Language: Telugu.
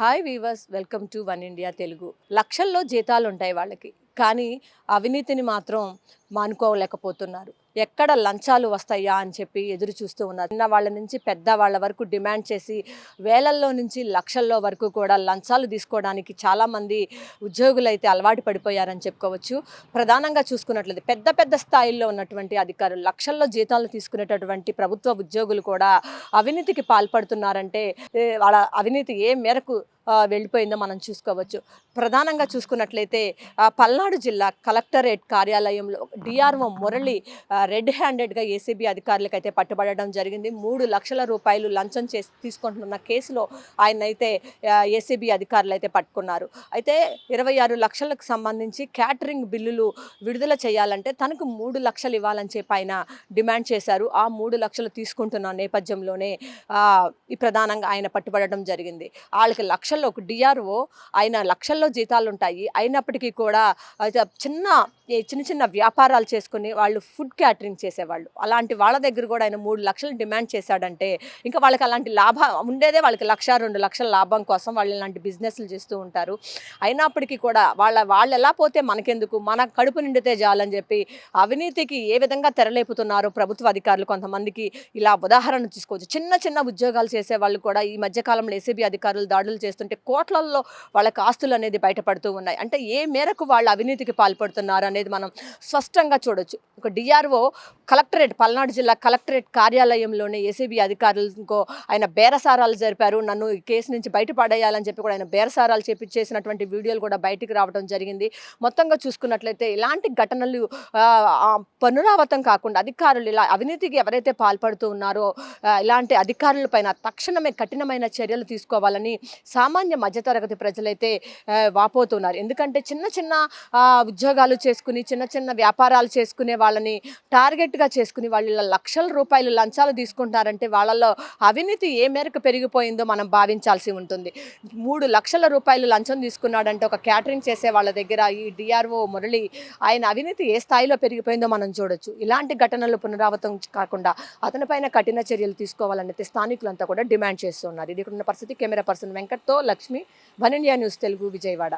Hi viewers welcome to one India Telugu లక్షల్లో జీతాలు ఉంటాయి వాళ్ళకి కానీ అవినీతిని మాత్రం మానుకోలేకపోతున్నారు. ఎక్కడ లంచాలు వస్తాయా అని చెప్పి ఎదురు చూస్తూ ఉన్నారు. చిన్న వాళ్ళ నుంచి పెద్ద వాళ్ళ వరకు డిమాండ్ చేసి వేలల్లో నుంచి లక్షల్లో వరకు కూడా లంచాలు తీసుకోవడానికి చాలామంది ఉద్యోగులు అయితే అలవాటు పడిపోయారని చెప్పుకోవచ్చు. ప్రధానంగా చూసుకున్నట్లయితే పెద్ద పెద్ద స్థాయిల్లో ఉన్నటువంటి అధికారులు లక్షల్లో జీతాలు తీసుకునేటటువంటి ప్రభుత్వ ఉద్యోగులు కూడా అవినీతికి పాల్పడుతున్నారంటే వాళ్ళ అవినీతి ఏ మేరకు వెళ్ళిపోయిందో మనం చూసుకోవచ్చు. ప్రధానంగా చూసుకున్నట్లయితే పల్నాడు జిల్లా కలెక్టరేట్ కార్యాలయంలో డిఆర్ఓ మురళి రెడ్ హ్యాండెడ్గా ఏసీబీ అధికారులకు అయితే పట్టుబడడం జరిగింది. మూడు లక్షల రూపాయలు లంచం చేసి తీసుకుంటున్న కేసులో ఆయన అయితే ఏసీబీ అధికారులు అయితే పట్టుకున్నారు. అయితే ఇరవై ఆరు లక్షలకు సంబంధించి క్యాటరింగ్ బిల్లులు విడుదల చేయాలంటే తనకు మూడు లక్షలు ఇవ్వాలని చెప్పి ఆయన డిమాండ్ చేశారు. ఆ మూడు లక్షలు తీసుకుంటున్న నేపథ్యంలోనే ఈ ప్రధానంగా ఆయన పట్టుబడడం జరిగింది. వాళ్ళకి లక్ష లక్షల్లో ఒక డిఆర్ఓ ఆయన లక్షల్లో జీతాలు ఉంటాయి అయినప్పటికీ కూడా చిన్న ఈ చిన్న చిన్న వ్యాపారాలు చేసుకుని వాళ్ళు ఫుడ్ క్యాటరింగ్ చేసేవాళ్ళు. అలాంటి వాళ్ళ దగ్గర కూడా ఆయన మూడు లక్షలు డిమాండ్ చేశాడంటే ఇంకా వాళ్ళకి అలాంటి లాభం ఉండేదే వాళ్ళకి లక్ష రెండు లక్షల లాభం కోసం వాళ్ళు ఇలాంటి బిజినెస్లు చేస్తూ ఉంటారు. అయినప్పటికీ కూడా వాళ్ళ వాళ్ళు ఎలా పోతే మనకెందుకు? మన కడుపు నిండితే చాలని చెప్పి అవినీతికి ఏ విధంగా తెరలేపుతున్నారో ప్రభుత్వ అధికారులు కొంతమందికి ఇలా ఉదాహరణ తీసుకోవచ్చు. చిన్న చిన్న ఉద్యోగాలు చేసే వాళ్ళు కూడా ఈ మధ్యకాలంలో ఏసీబీ అధికారులు దాడులు చూస్తుంటే కోట్లల్లో వాళ్ళకి ఆస్తులు అనేది బయటపడుతూ ఉన్నాయి. అంటే ఏ మేరకు వాళ్ళు అవినీతికి పాల్పడుతున్నారు అనేది మనం స్పష్టంగా చూడొచ్చు. ఒక డిఆర్ఓ కలెక్టరేట్ పల్నాడు జిల్లా కలెక్టరేట్ కార్యాలయంలోనే ఏసీబీ అధికారులతో ఆయన బేరసారాలు జరిపారు. నన్ను ఈ కేసు నుంచి బయటపడేయాలని చెప్పి కూడా ఆయన బేరసారాలు చెప్పి చేసినటువంటి వీడియోలు కూడా బయటికి రావడం జరిగింది. మొత్తంగా చూసుకున్నట్లయితే ఇలాంటి ఘటనలు పునరావృతం కాకుండా అధికారులు ఇలా అవినీతికి ఎవరైతే పాల్పడుతూ ఉన్నారో ఇలాంటి అధికారులపైన తక్షణమే కఠినమైన చర్యలు తీసుకోవాలని సామాన్య మధ్యతరగతి ప్రజలైతే వాపోతున్నారు. ఎందుకంటే చిన్న చిన్న ఉద్యోగాలు చేసుకుని చిన్న చిన్న వ్యాపారాలు చేసుకునే వాళ్ళని టార్గెట్గా చేసుకుని వాళ్ళు ఇలా లక్షల రూపాయలు లంచాలు తీసుకుంటున్నారంటే వాళ్ళలో అవినీతి ఏ మేరకు పెరిగిపోయిందో మనం భావించాల్సి ఉంటుంది. మూడు లక్షల రూపాయలు లంచం తీసుకున్నాడంటే ఒక క్యాటరింగ్ చేసే వాళ్ళ దగ్గర ఈ డిఆర్ఓ మురళి ఆయన అవినీతి ఏ స్థాయిలో పెరిగిపోయిందో మనం చూడొచ్చు. ఇలాంటి ఘటనలు పునరావృతం కాకుండా అతనిపైన కఠిన చర్యలు తీసుకోవాలని అయితే స్థానికులంతా కూడా డిమాండ్ చేస్తున్నారు. ఇది ఇక్కడ ఉన్న పరిస్థితి. Camera person వెంకట్తో Lakshmi one India news Telugu Vijayawada.